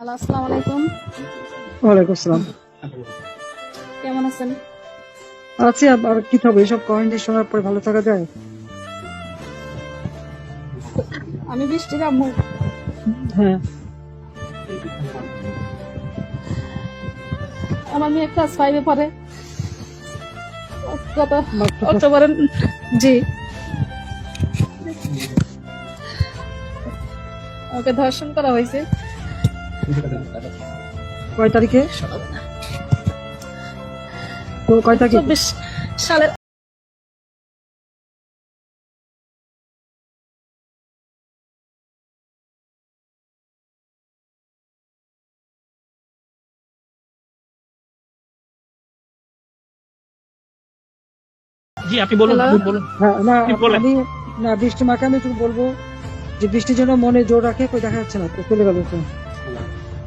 Hello আসসালামু আলাইকুম ওয়ালাইকুম আসসালাম। কেমন আছেন? আছি আর কি হবে এসব কমেন্ট শোনার পরে ভালো থাকা যায়? আমি বৃষ্টির আম্মু হ্যাঁ। আমার মেয়ে ক্লাস ফাইভে পড়ে। গত মাত্র অক্টোবরে জি। ওকে ধর্ষণ করা হয়েছে। কয় তারিখে? তো কয় তারিখে? চব্বিশ সালের জি আপনি বলুন বলুন হ্যাঁ না আমি না বৃষ্টি মাকে আমি একটু বলব যে বৃষ্টির জন্য মনে জোর রাখে কই দেখা যাচ্ছে না চলে গেল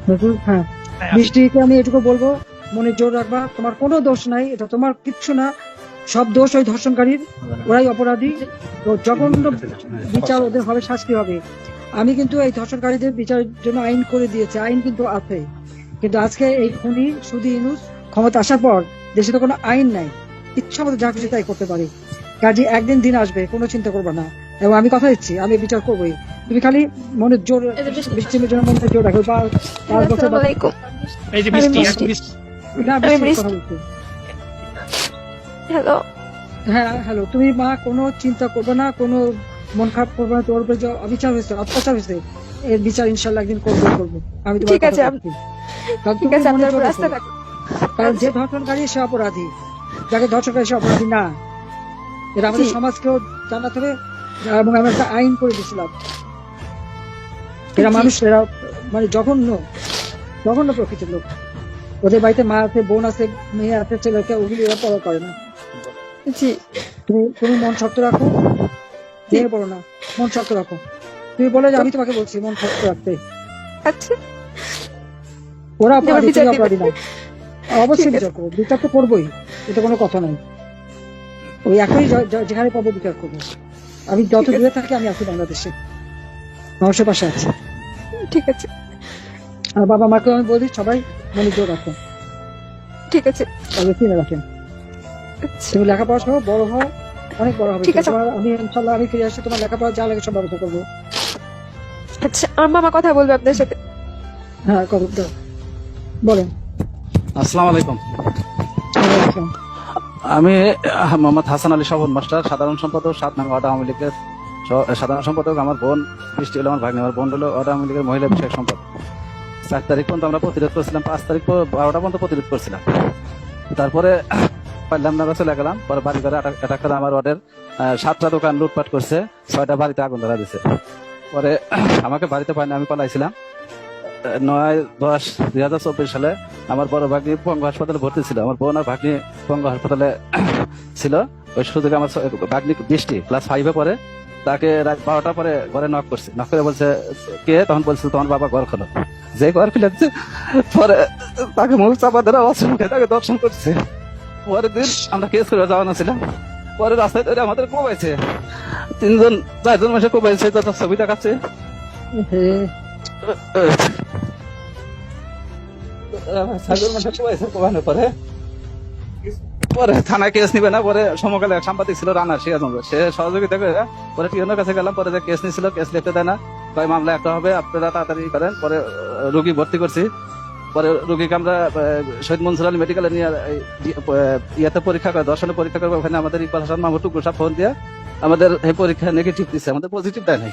হ্যাঁ। হ্যাঁ, বৃষ্টিকে আমি এটুকু বলব মনে জোর রাখবা তোমার কোনো দোষ নাই এটা তোমার কিচ্ছু না। সব দোষ ওই ধর্ষণকারীর ওরাই অপরাধী। তো জঘন্য বিচার ওদের হবে শাস্তি হবে। আমি কিন্তু এই ধর্ষণকারীদের বিচারের জন্য আইন করে দিয়েছি আইন কিন্তু আছে। কিন্তু আজকে এই খুনি সুদি ইনুস ক্ষমতা আসার পর দেশে তো কোনো আইন নাই। ইচ্ছা মতো যা খুশি তাই করতে পারে। কাজে একদিন দিন আসবে কোনো চিন্তা করবে না। এবং আমি কথা দিচ্ছি আমি বিচার করবোই। তুমি খালি মনে জোর বৃষ্টি- বৃষ্টির জন্য মনে জোর রাখো বা পাঁচ বছর এই যে বৃষ্টি না, হ্যালো। হ্যাঁ হ্যালো। তুমি মা কোনো চিন্তা করবে না কোনো মন খারাপ করবে না তোর উপরে যে অবিচার হয়েছে অত্যাচার হয়েছে এর বিচার ইনশাল্লাহ একদিন করব করব। আমি তোমার ঠিক আছে, কারণ ঠিক আছে মনে। কারণ যে ধর্ষণকারী সে অপরাধী। যাকে ধর্ষণকারী সে অপরাধী না। এটা আমাদের। সমাজকেও জানাতে হবে এবং আমি একটা আইন করে দিয়েছিলাম। এরা মানুষ এরা মানে জঘন্য জঘন্য প্রকৃতির লোক। ওদের বাড়িতে মা আছে বোন আছে মেয়ে আছে ছেলেকে ওগুলি এরা পড়া করে না। জি। তুমি তুমি মন শক্ত রাখো ভেঙে পড়ো না মন শক্ত রাখো। তুমি বলে যে আমি তোমাকে বলছি মন শক্ত রাখতে। আচ্ছা। ওরা অপরাধী তুমি। অপরাধী না। অবশ্যই বিচার করব। বিচার তো করবোই এটা কোনো কথা নাই। ওই জ- যেখানে পাবো বিচার করব। আমি যত দূরে থাকি আমি আছি বাংলাদেশে। মানুষের পাশে আছি। ঠিক আছে। আর বাবা মাকে আমি বলি সবাই মনে জোর রাখো। ঠিক আছে। তাহলে চিনে রাখেন। আচ্ছা, তুমি লেখাপড়া সহ বড় হও অনেক বড় হবে। ঠিক আছে। আমি ইনশাল্লাহ আমি ফিরে আসছি তোমার লেখাপড়া যা লাগে সব ব্যবস্থা করব। আচ্ছা আমার মামা কথা বলবে আপনার সাথে? হ্যাঁ দাও। বলেন। আসসালামু আলাইকুম। আমি আহ, মোহাম্মদ হাসান আলী শোভন মাস্টার সাধারণ সম্পাদক সাত নং ওয়ার্ড আওয়ামী লীগের সাধারণ সম্পাদক আমার বোন, বৃষ্টি হলো আমার ভাগ্নে, আমার বোন হলো আওয়ামী লীগের মহিলা বিষয়ক সম্পাদক। চার তারিখ পর্যন্ত আমরা প্রতিরোধ করছিলাম, পাঁচ তারিখ পর- বারোটা পর্যন্ত প্রতিরোধ করছিলাম। তারপরে পারলাম না চলে গেলাম, পরে বাড়ি ঘরে অ্যাটাক করে আমার ওয়ার্ডের সাতটা দোকান লুটপাট করছে, ছয়টা বাড়িতে আগুন ধরা দিছে। পরে আমাকে বাড়িতে পাইনি আমি পালাইছিলাম। নয় দশ দুই হাজার চব্বিশ সালে আমার বড় ভাগ্নি পঙ্গু হাসপাতালে ভর্তি ছিল। আমার বোন আর ভাগ্নি পঙ্গু হাসপাতালে ছিল। ওই সুযোগে আমার ভাগ্নি বৃষ্টি, ক্লাস ফাইভে পরে তাকে রাত বারোটা পরে ঘরে নক করছে। নক করে বলছে কে? তখন বলছে তোমার বাবা ঘর খোলো যে ঘর খুলেছে পরে তাকে মুখ চাপা ধরে অসংখ্য তাকে দর্শন করছে। পরের দিন আমরা কেস করে যাওয়ানো ছিলাম পরে রাস্তায় ধরে আমাদের কোবাইছে তিনজন চারজন মাসে কোবাইছে তো তার ছবি দেখাচ্ছে। সাইকেল মাঠে কোবাইছে কোবানোর পরে। পরে থানায় কেস নিবে না পরে সমকালে এক সাংবাদিক ছিল রানা সিরাজগঞ্জ সে সহযোগিতা করে পরে টিউনের কাছে গেলাম পরে যে কেস নিছিল কেস লিখতে দেয় না। তাই মামলা একটা হবে আপনারা তাড়াতাড়ি করেন পরে রুগী ভর্তি করছি। পরে রুগীকে আমরা শহীদ মনসুর আলী মেডিকেলে নিয়ে ইয়াতে পরীক্ষা করে দর্শনে পরীক্ষা করব ওখানে আমাদের ইকবাল হাসান মাহমুদ টুকু সাহেব ফোন দিয়ে আমাদের এই পরীক্ষা নেগেটিভ দিচ্ছে আমাদের পজিটিভ দেয় নাই।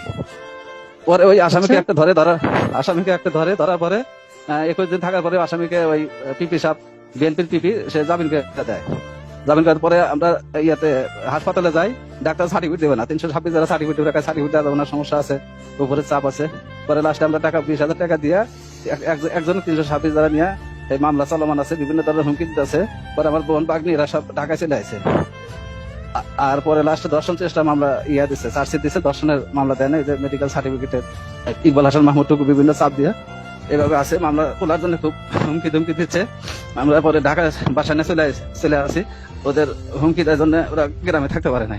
পরে ওই আসামিকে আচ্ছা। একটা ধরে ধরা আসামিকে একটা ধরে ধরার পরে একুশ দিন থাকার পরে আসামিকে ওই পিপি সাহেব বিএনপির পিপি সে জামিনকে দেয়। জামিন করার পরে আমরা ইয়াতে হাসপাতালে যাই, ডাক্তার সার্টিফিকেট দেবে না, তিনশো ছাব্বিশ যারা সার্টিফিকেট দেবে সার্টিফিকেট দেওয়া না সমস্যা আছে, উপরে চাপ আছে। পরে লাস্টে আমরা টাকা, বিশ হাজার টাকা দিয়ে এক- এক- একজন তিনশো ছাব্বিশ যারা নিয়ে এই মামলা চলমান আছে, বিভিন্ন ধরনের হুমকি দিতেছে পরে আমার বোন বাগনি, এরা সব ঢাকায় চলে আসে আর পরে লাস্টে দর্শন চেষ্টা মামলা ইয়া দিচ্ছে চার্জশিট দিচ্ছে দর্শনের মামলা দেয় না, এই যে মেডিকেল সার্টিফিকেটের ইকবাল হাসান মাহমুদ টুকু বিভিন্ন চাপ দিয়ে। এভাবে আছে। মামলা খোলার জন্য খুব হুমকি ধুমকি দিচ্ছে। আমরা পরে ঢাকা বাসায় নিয়ে চলে চলে আসি। ওদের হুমকি দেওয়ার জন্য ওরা গ্রামে থাকতে পারে না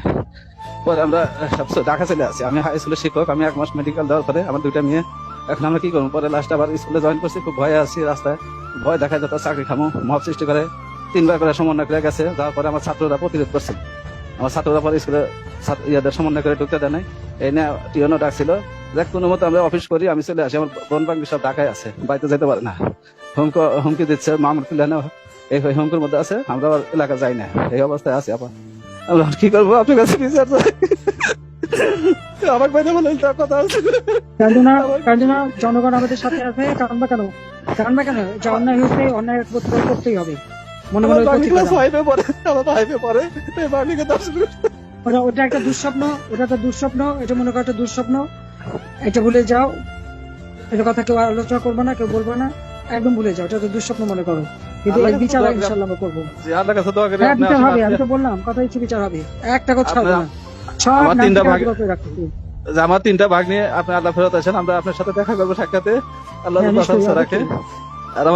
পরে আমরা সব ঢাকা চলে আসি। আমি হাই স্কুলের শিক্ষক, আমি এক মাস মেডিকেল দেওয়ার পরে আমার দুইটা মেয়ে। এখন আমরা কি করব? পরে লাস্ট আবার স্কুলে জয়েন করছি। খুব ভয়ে আছি রাস্তায়। ভয় দেখা যেত চাকরি খামো মহৎ সৃষ্টি করে। তিনবার করে সমন্বয় করে গেছে। যাওয়ার পরে আমার ছাত্ররা প্রতিরোধ করছে। আমার ছাত্ররা পরে স্কুলে ইয়াদের সমন্বয় করে ঢুকতে দেয় নাই। এই নিয়ে টিওনো ডাকছিল। দেখ কোনো মতো আমরা অফিস করি আমি চলে আসি। আমার বোন বাঙ্গি সব ঢাকায় আছে বাড়িতে যেতে পারে না। হুমকি হুমকি দিচ্ছে মামুর তুলে এই হুমকির মধ্যে আছে আমরা এলাকা যাই না। এই অবস্থায় আছি আবার। আমরা কি করব? আপনার কাছে বিচার বাইরে বলে কথা আছে। না জনগণ আমাদের সাথে আছে কেন? কান্দবা কেন? যে অন্যায় হয়েছে অন্যায় প্রতিবাদ করতেই হবে। মনে মনে ফাইভে পড়ে ফাইভে পড়ে। এই দর্শন ওটা ওটা একটা দুঃস্বপ্ন ওটা একটা দুঃস্বপ্ন এটা মনে করো একটা দুঃস্বপ্ন। এটা ভুলে যাও। এটা কথা কেউ আলোচনা করব না কেউ বলব না। একদম ভুলে যাও এটা তো দুঃস্বপ্ন মনে করো। কিন্তু বিচার আমরা করব। আল্লাহ আল্লাহর কাছে দোয়া করি হ্যাঁ বিচার হবে আমি তো বললাম কথা হচ্ছে বিচার হবে। একটা কথা ছাড়বো না সব তিনটা ভাগ- আমার তিনটা ভাগ নিয়ে আপনি আল্লাহ ফেরত আছেন আমরা আপনার সাথে দেখা করব সাক্ষাতে। আল্লাহ হ্যাঁ, রাখে।